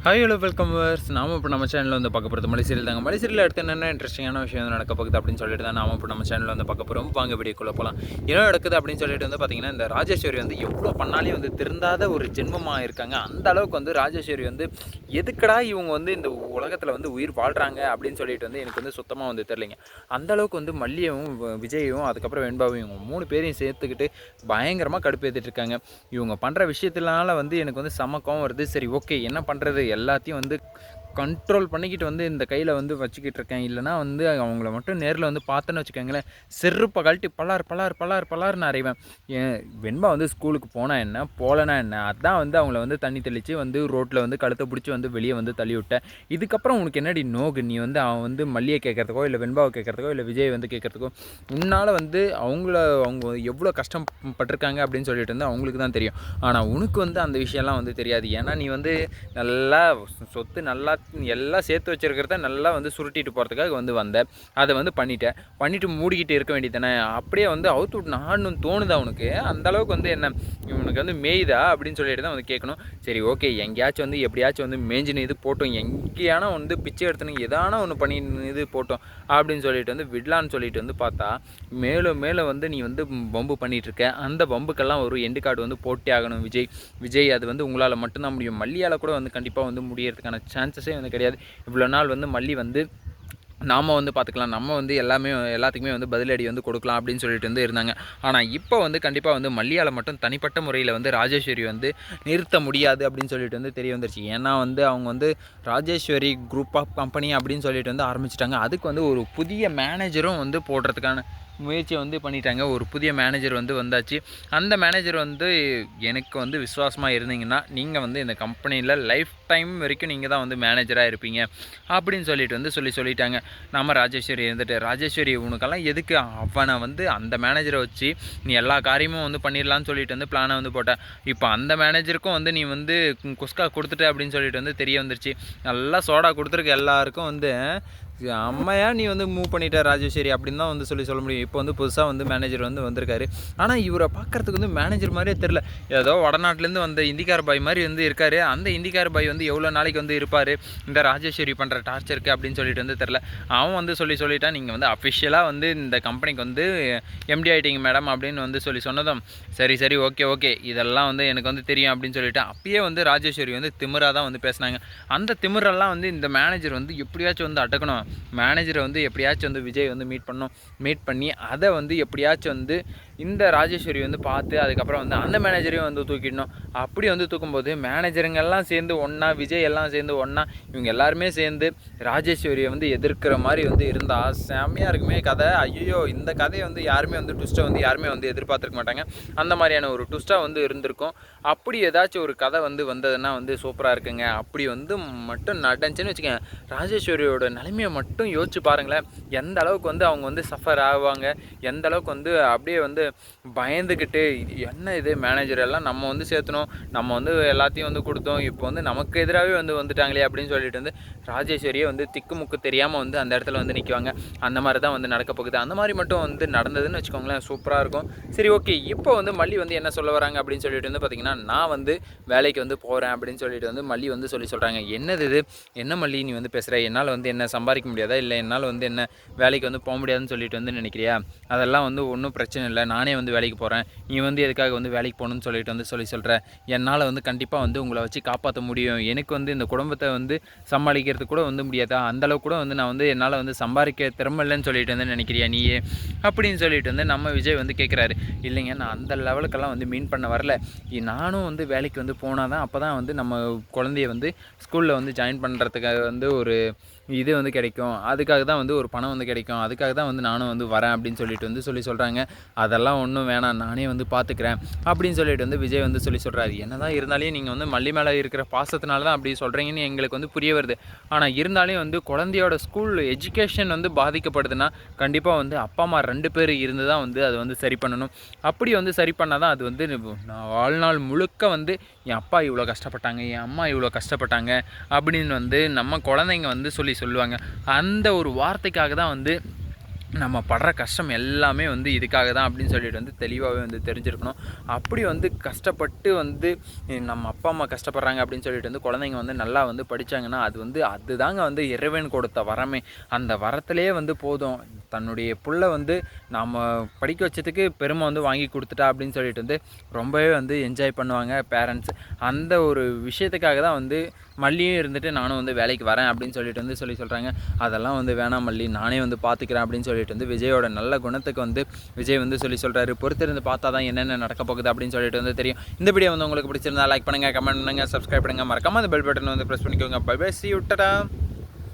Hi hello welcome verse நாம இப்போ நம்ம சேனலில் வந்து பார்க்க போகிறது மலைசீரியல் தாங்க. மலைசீரியல் அடுத்து என்னென்ன இன்ட்ரெஸ்டிங்கான விஷயம் வந்து நடக்க போகுது அப்படின்னு சொல்லிட்டு தான் நாம இப்போ நம்ம சேனலில் வந்து பார்க்க போகிறோம் வாங்க வீடியோக்குள்ளே போகலாம் என்ன நடக்குது அப்படின்னு சொல்லிட்டு வந்து பார்த்தீங்கன்னா இந்த ராஜேஸ்வரி வந்து எவ்வளோ பண்ணாலே வந்து திருந்தாத ஒரு ஜென்மமாக இருக்காங்க. அந்த அளவுக்கு வந்து ராஜேஸ்வரி வந்து எதுக்கடா இவங்க வந்து இந்த உலகத்தில் வந்து உயிர் வாழ்கிறாங்க அப்படின்னு சொல்லிட்டு வந்து எனக்கு வந்து சுத்தமாக வந்து தெரிலிங்க அந்த அளவுக்கு வந்து மல்லியவும் வ- அதுக்கப்புறம் வெண்பாவும் இவங்க மூணு பேரையும் சேர்த்துக்கிட்டு பயங்கரமாக கடுப்பேற்றிட்டு இருக்காங்க. இவங்க பண்ணுற விஷயத்தினால வந்து எனக்கு வந்து சமக்கம் வருது. சரி ஓகே என்ன பண்ணுறது எல்லாத்தையும் வந்து கண்ட்ரோல் பண்ணிக்கிட்டு வந்து இந்த கையில் வந்து வச்சுக்கிட்டு இருக்கேன். இல்லைனா வந்து அவங்கள மட்டும் நேரில் வந்து பார்த்தேன்னு வச்சுக்கோங்களேன். செருப்பை கழட்டி பலார் பலார் பலார் பலார்னு அறைவேன் ஏன் வெண்பா வந்து ஸ்கூலுக்கு போனால் என்ன போகலனா என்ன அதான் வந்து அவங்கள வந்து தண்ணி தெளித்து வந்து ரோட்டில் வந்து கழுத்தை பிடிச்சி வந்து வெளியே வந்து தள்ளி விட்டேன். இதுக்கப்புறம் உனக்கு என்னடி நோகு நீ வந்து அவன் வந்து மல்லியை கேட்குறதுக்கோ இல்லை வெண்பாவை கேட்குறதுக்கோ இல்லை விஜய் வந்து கேட்குறதுக்கோ உன்னால் வந்து அவங்கள அவங்க எவ்வளோ கஷ்டப்பட்டிருக்காங்க அப்படின்னு சொல்லிட்டு வந்து அவங்களுக்கு தான் தெரியும். ஆனால் உனக்கு வந்து அந்த விஷயம்லாம் வந்து தெரியாது. ஏன்னா நீ வந்து நல்லா சொத்து நல்லா எல்லாம் சேர்த்து வச்சுருக்கிறத நல்லா வந்து சுருட்டிட்டு போகிறதுக்காக வந்து வந்தேன். அதை வந்து பண்ணிட்டேன். பண்ணிவிட்டு மூடிக்கிட்டு இருக்க வேண்டியதானே அப்படியே வந்து அவுத்து விட்டு ஆடணும்னு தோணுதா அவனுக்கு. அந்தளவுக்கு வந்து என்ன இவனுக்கு வந்து மேய்தா அப்படின்னு சொல்லிட்டு தான் வந்து கேட்கணும். சரி ஓகே எங்கேயாச்சும் வந்து எப்படியாச்சும் வந்து மேஞ்சின இது போட்டோம். எங்கேயானா வந்து பிச்சை எடுத்துன்னு எதானா ஒன்று பண்ணி இது போட்டோம் அப்படின்னு சொல்லிட்டு வந்து விடலான்னு சொல்லிட்டு வந்து பார்த்தா மேலும் மேலும் வந்து நீ வந்து பம்பு பண்ணிகிட்ருக்க இருக்க அந்த பம்புக்கெல்லாம் ஒரு எண்டு கார்டு வந்து போட்டி ஆகணும் விஜய். விஜய் அது வந்து உங்களால் மட்டும்தான் முடியும். மல்லியால் கூட வந்து கண்டிப்பாக வந்து முடியறதுக்கான சான்சஸ் வந்து கிடையாது. இவ்வளோ நாள் வந்து மல்லி வந்து நாம் வந்து பார்த்துக்கலாம் நம்ம வந்து எல்லாமே எல்லாத்துக்குமே வந்து பதிலடி வந்து கொடுக்கலாம் அப்படின்னு சொல்லிட்டு வந்து இருந்தாங்க. ஆனால் இப்போ வந்து கண்டிப்பாக வந்து மல்லியால் மட்டும் தனிப்பட்ட முறையில் வந்து ராஜேஸ்வரி வந்து நிறுத்த முடியாது அப்படின்னு சொல்லிட்டு வந்து தெரிய வந்துருச்சு. ஏன்னா வந்து அவங்க வந்து ராஜேஸ்வரி குரூப் ஆஃப் கம்பெனி அப்படின்னு சொல்லிட்டு வந்து ஆரம்பிச்சிட்டாங்க. அதுக்கு வந்து ஒரு புதிய மேனேஜரும் வந்து போடுறதுக்கான முயற்சியை வந்து பண்ணிட்டாங்க. ஒரு புதிய மேனேஜர் வந்து வந்தாச்சு. அந்த மேனேஜர் வந்து எனக்கு வந்து விசுவாசமாக இருந்தீங்கன்னா நீங்கள் வந்து இந்த கம்பெனியில் லைஃப் டைம் வரைக்கும் நீங்கள் தான் வந்து மேனேஜராக இருப்பீங்க. அப்படின்னு சொல்லிட்டு வந்து சொல்லி சொல்லிட்டாங்க. நம்ம ராஜேஸ்வரி இருந்துட்டு ராஜேஸ்வரி உனக்கெல்லாம் எதுக்கு அவனை வந்து அந்த மேனேஜரை வச்சு நீ எல்லா காரியமும் வந்து பண்ணிடலான்னு சொல்லிட்டு வந்து பிளானை வந்து போட்டேன் இப்போ அந்த மேனேஜருக்கும் வந்து நீ வந்து குஸ்கா கொடுத்துட்ட அப்படின்னு சொல்லிட்டு வந்து தெரிய வந்துருச்சு. நல்லா சோடா கொடுத்துருக்க எல்லாருக்கும் வந்து அம்மையா நீ வந்து மூவ் பண்ணிட்ட ராஜேஸ்வரி அப்படின்னு தான் வந்து சொல்லி சொல்ல முடியும். இப்போ வந்து புதுசாக வந்து மேனேஜர் வந்து வந்திருக்காரு. ஆனால் இவரை பார்க்கறதுக்கு வந்து மேனேஜர் மாதிரியே தெரில ஏதோ வடநாட்டிலேருந்து வந்த இந்திக்கார பாய் மாதிரி வந்து இருக்காரு. அந்த இந்திக்கார பாய் வந்து எவ்வளோ நாளைக்கு வந்து இருப்பார்? இந்த ராஜேஸ்வரி பண்ணுற டார்ச்சருக்கு அப்படின்னு சொல்லிட்டு வந்து தெரில அவன் வந்து சொல்லி சொல்லிட்டான் நீங்கள் வந்து அஃபிஷியலாக வந்து இந்த கம்பெனிக்கு வந்து எம்டி ஆகிட்டீங்க மேடம் அப்படின்னு வந்து சொல்லி சொன்னதும் சரி சரி ஓகே ஓகே இதெல்லாம் வந்து எனக்கு வந்து தெரியும் அப்படின்னு சொல்லிட்டு அப்பயே வந்து ராஜேஸ்வரி வந்து திமிராக தான் வந்து பேசினாங்க. அந்த திமிரெல்லாம் வந்து இந்த மேனேஜர் வந்து எப்படியாச்சும் வந்து அடக்கணும். மேனேஜரை வந்து எப்படியாச்சும் வந்து விஜய் வந்து மீட் பண்ணோம் மீட் பண்ணி அதை வந்து எப்படியாச்சும் வந்து இந்த ராஜேஸ்வரி வந்து பார்த்து அதுக்கப்புறம் வந்து அந்த மேனேஜரையும் வந்து தூக்கிடணும். அப்படி வந்து தூக்கும்போது மேனேஜருங்கெல்லாம் சேர்ந்து ஒன்றா விஜய் எல்லாம் சேர்ந்து ஒன்றா இவங்க எல்லாருமே சேர்ந்து ராஜேஸ்வரியை வந்து எதிர்க்கிற மாதிரி வந்து இருந்தால் செம்மையாக இருக்குமே கதை. ஐயோ இந்த கதையை வந்து யாருமே வந்து ட்விஸ்ட்டை வந்து யாருமே வந்து எதிர்பார்த்துருக்க மாட்டாங்க. அந்த மாதிரியான ஒரு ட்விஸ்ட்டாக வந்து இருந்திருக்கும். அப்படி ஏதாச்சும் ஒரு கதை வந்து வந்ததுன்னா வந்து சூப்பராக இருக்குங்க. அப்படி வந்து மட்டும் நடந்துச்சுன்னு வச்சுக்கோங்க ராஜேஸ்வரியோட நிலைமையை மட்டும் யோசிச்சு பாருங்களேன். எந்த அளவுக்கு வந்து அவங்க வந்து சஃபர் ஆகுவாங்க எந்த அளவுக்கு வந்து அப்படியே வந்து பயந்துக்கிட்டு என்ன இது மேனேஜர் எல்லாம் நம்ம வந்து சேர்த்தணும் நம்ம வந்து எல்லாத்தையும் வந்து கொடுத்தோம் இப்போ வந்து நமக்கு எதிராகவே வந்து வந்துட்டாங்களே அப்படின்னு சொல்லிட்டு வந்து ராஜேஸ்வரியை வந்து திக்குமுக்கு தெரியாமல் வந்து அந்த இடத்துல வந்து நிற்குவாங்க அந்த மாதிரி தான் வந்து நடக்க போகுது. அந்த மாதிரி மட்டும் வந்து நடந்ததுன்னு வச்சுக்கோங்களேன் சூப்பராக இருக்கும். சரி ஓகே இப்போ வந்து மல்லி வந்து என்ன சொல்ல வராங்க அப்படின்னு சொல்லிட்டு வந்து பார்த்திங்கன்னா நான் வந்து வேலைக்கு வந்து போகிறேன் அப்படின்னு சொல்லிட்டு வந்து மல்லி வந்து சொல்லி சொல்கிறாங்க என்னது இது? என்ன மல்லி நீ வந்து பேசுகிற என்னால் வந்து என்ன சம்பாதிக்க முடியாதா? இல்லை என்னால் வந்து என்ன வேலைக்கு வந்து போக முடியாதுன்னு சொல்லிட்டு வந்து நினைக்கிறியா? அதெல்லாம் வந்து ஒன்றும் பிரச்சனை இல்லை. நான் நானே வந்து வேலைக்கு போகிறேன் நீ வந்து எதுக்காக வந்து வேலைக்கு போகணும்னு சொல்லிட்டு வந்து சொல்லி சொல்கிறேன் என்னால் வந்து கண்டிப்பாக வந்து உங்களை வச்சு காப்பாற்ற முடியும். எனக்கு வந்து இந்த குடும்பத்தை வந்து சமாளிக்கிறது கூட வந்து முடியாதா? அந்த அளவுக்கு கூட வந்து நான் வந்து என்னால் வந்து சம்பாதிக்க திறமை இல்லைன்னு சொல்லிட்டு வந்து நினைக்கிறியா நீயே அப்படின்னு சொல்லிட்டு வந்து நம்ம விஜய் வந்து கேட்குறாரு இல்லைங்க நான் அந்த லெவலுக்கெல்லாம் வந்து மீன் பண்ண வரல. நானும் வந்து வேலைக்கு வந்து போனால் தான் அப்போ தான் வந்து நம்ம குழந்தைய வந்து ஸ்கூலில் வந்து ஜாயின் பண்ணுறதுக்காக வந்து ஒரு இது வந்து கிடைக்கும். அதுக்காக தான் வந்து ஒரு பணம் வந்து கிடைக்கும். அதுக்காக தான் வந்து நானும் வந்து வரேன் அப்படின்னு சொல்லிட்டு வந்து சொல்லி சொல்கிறாங்க அதெல்லாம் ஒன்றும் வேணாம். நானே வந்து பார்த்துக்கிறேன் அப்படின்னு சொல்லிட்டு வந்து விஜய் வந்து சொல்லி சொல்கிறாரு என்னதான் இருந்தாலும் நீங்கள் வந்து மல்லி மேலே இருக்கிற பாசத்தினால தான் அப்படி சொல்கிறீங்கன்னு எங்களுக்கு வந்து புரிய வருது. ஆனால் இருந்தாலும் வந்து குழந்தையோட ஸ்கூல் எஜுகேஷன் வந்து பாதிக்கப்படுதுன்னா கண்டிப்பாக வந்து அப்பா அம்மா ரெண்டு பேர் இருந்து தான் வந்து அது வந்து சரி பண்ணணும். அப்படி வந்து சரி பண்ணால் தான் அது வந்து நான் வாழ்நாள் முழுக்க வந்து என் அப்பா இவ்வளோ கஷ்டப்பட்டாங்க என் அம்மா இவ்வளோ கஷ்டப்பட்டாங்க அப்படின்னு வந்து நம்ம குழந்தைங்க வந்து சொல்லி சொல்லுவாங்க. அந்த ஒரு வார்த்தைக்காக தான் வந்து நம்ம படுற கஷ்டம் எல்லாமே வந்து இதுக்காக தான் அப்படின்னு சொல்லிட்டு வந்து தெளிவாகவே வந்து தெரிஞ்சிருக்கணும். அப்படி வந்து கஷ்டப்பட்டு வந்து நம்ம அப்பா அம்மா கஷ்டப்படுறாங்க அப்படின்னு சொல்லிட்டு வந்து குழந்தைங்க வந்து நல்லா வந்து படித்தாங்கன்னா அது வந்து அதுதாங்க வந்து இறைவன் கொடுத்த வரமே. அந்த வரத்துலேயே வந்து போதும். தன்னுடைய புள்ள வந்து நாம் படிக்க வச்சதுக்கு பெருமை வந்து வாங்கி கொடுத்துட்டா அப்படின்னு சொல்லிட்டு வந்து ரொம்பவே வந்து என்ஜாய் பண்ணுவாங்க பேரண்ட்ஸ் அந்த ஒரு விஷயத்துக்காக தான் வந்து மல்லியும் இருந்துட்டு நானும் வந்து வேலைக்கு வரேன் அப்படின்னு சொல்லிட்டு வந்து சொல்லி சொல்கிறாங்க அதெல்லாம் வந்து வேணாம் மல்லி. நானே வந்து பார்த்துக்கிறேன் அப்படின்னு சொல்லி சொல்லிட்டு வந்து விஜயோட நல்ல குணத்துக்கு வந்து விஜய் வந்து சொல்லி சொல்கிறாரு பொறுத்திருந்து பார்த்தா தான் என்னென்ன நடக்க போகுது அப்படின்னு சொல்லிட்டு வந்து தெரியும். இந்த வீடியோ வந்து உங்களுக்கு பிடிச்சிருந்தா லைக் பண்ணுங்கள் கமெண்ட் பண்ணுங்கள் சப்ஸ்கிரைப் பண்ணுங்கள் மறக்காமல் அந்த பெல் பட்டன் வந்து ப்ரெஸ் பண்ணிக்கோங்க. பை பை சி விட்டடா